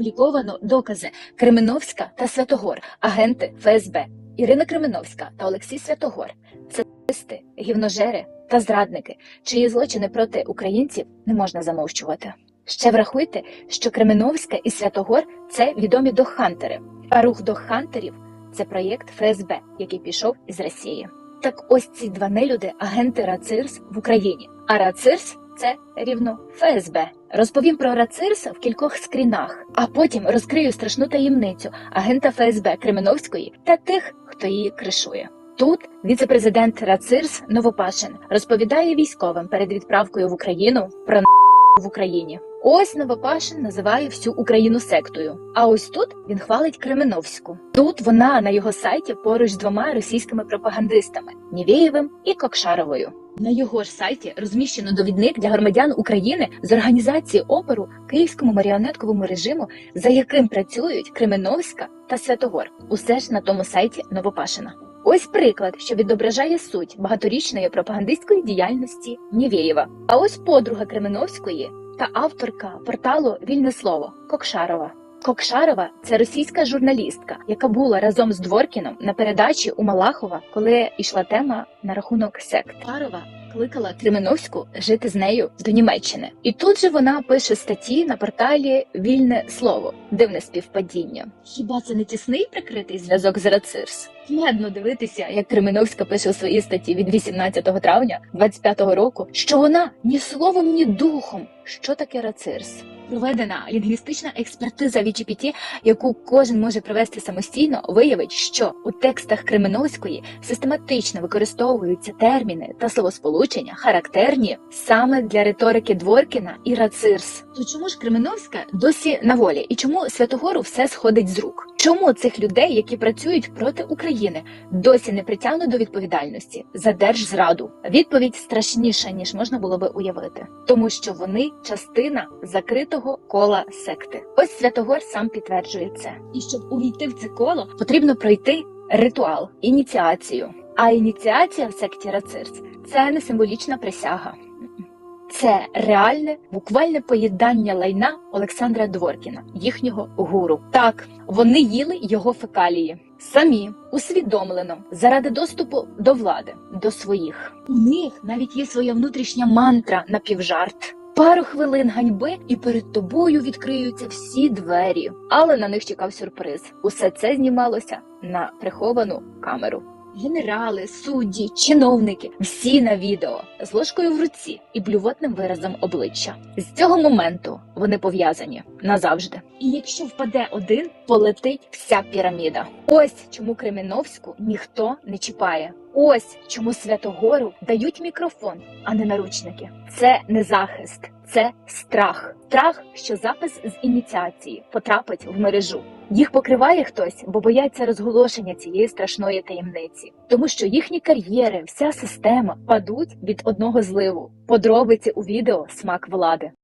опубліковано докази Кременовська та Святогор, агенти ФСБ, Ірина Кременовська та Олексій Святогор, це гівножери та зрадники, чиї злочини проти українців не можна замовчувати. Ще врахуйте, що Кременовська і Святогор це відомі дохантери, а рух дохантерів це проєкт ФСБ, який пішов із Росії. Так ось ці два нелюди агенти РАЦИРС в Україні. А РАЦИРС це рівно ФСБ. Розповім про РАЦИРС в кількох скрінах, а потім розкрию страшну таємницю агента ФСБ Кременовської та тих, хто її кришує. Тут віце-президент РАЦИРС Новопашин розповідає військовим перед відправкою в Україну про в Україні. Ось Новопашин називає всю Україну сектою. А ось тут він хвалить Кременовську. Тут вона на його сайті поруч з двома російськими пропагандистами Нівєєвим і Кокшаровою. На його ж сайті розміщено довідник для громадян України з організації опору Київському маріонетковому режиму, за яким працюють Кременовська та Святогор. Усе ж на тому сайті Новопашина. Ось приклад, що відображає суть багаторічної пропагандистської діяльності Нівєєва. А ось подруга Кременовської та авторка порталу Вільне слово Кокшарова. Кокшарова це російська журналістка, яка була разом з Дворкіном на передачі у Малахова, коли йшла тема на рахунок сект. Кокшарова кликала Кременовську жити з нею до Німеччини, і тут же вона пише статті на порталі Вільне слово. Дивне співпадіння. Хіба це не тісний прикритий зв'язок з Рацирс? Кумедно дивитися, як Кременовська пише у своїй статті від 18 травня 25-го року, що вона ні словом, ні духом. Що таке рацирс? Проведена лінгвістична експертиза від GPT, яку кожен може провести самостійно, виявить, що у текстах Кременовської систематично використовуються терміни та словосполучення, характерні саме для риторики Дворкіна і рацирс. То чому ж Кременовська досі на волі? І чому Святогору все сходить з рук? Чому цих людей, які працюють проти України, досі не притягнуть до відповідальності за держзраду? Відповідь страшніша ніж можна було би уявити, тому що вони частина закритого кола секти. Ось Святогор сам підтверджує це. І щоб увійти в це коло, потрібно пройти ритуал, ініціацію. А ініціація в секті Рацирс це не символічна присяга. Це реальне, буквальне поїдання лайна Олександра Дворкіна, їхнього гуру. Так, вони їли його фекалії самі усвідомлено заради доступу до влади, до своїх. У них навіть є своя внутрішня мантра напівжарт. Пару хвилин ганьби, і перед тобою відкриються всі двері. Але на них чекав сюрприз. Усе це знімалося на приховану камеру. Генерали, судді, чиновники всі на відео з ложкою в руці і блювотним виразом обличчя. З цього моменту вони пов'язані назавжди. І якщо впаде один, полетить вся піраміда. Ось чому Кременовську ніхто не чіпає. Ось чому Святогору дають мікрофон, а не наручники. Це не захист, це страх. Страх, що запис з ініціації потрапить в мережу. Їх покриває хтось, бо бояться розголошення цієї страшної таємниці, тому що їхні кар'єри, вся система падуть від одного зливу. Подробиці у відео смак влади.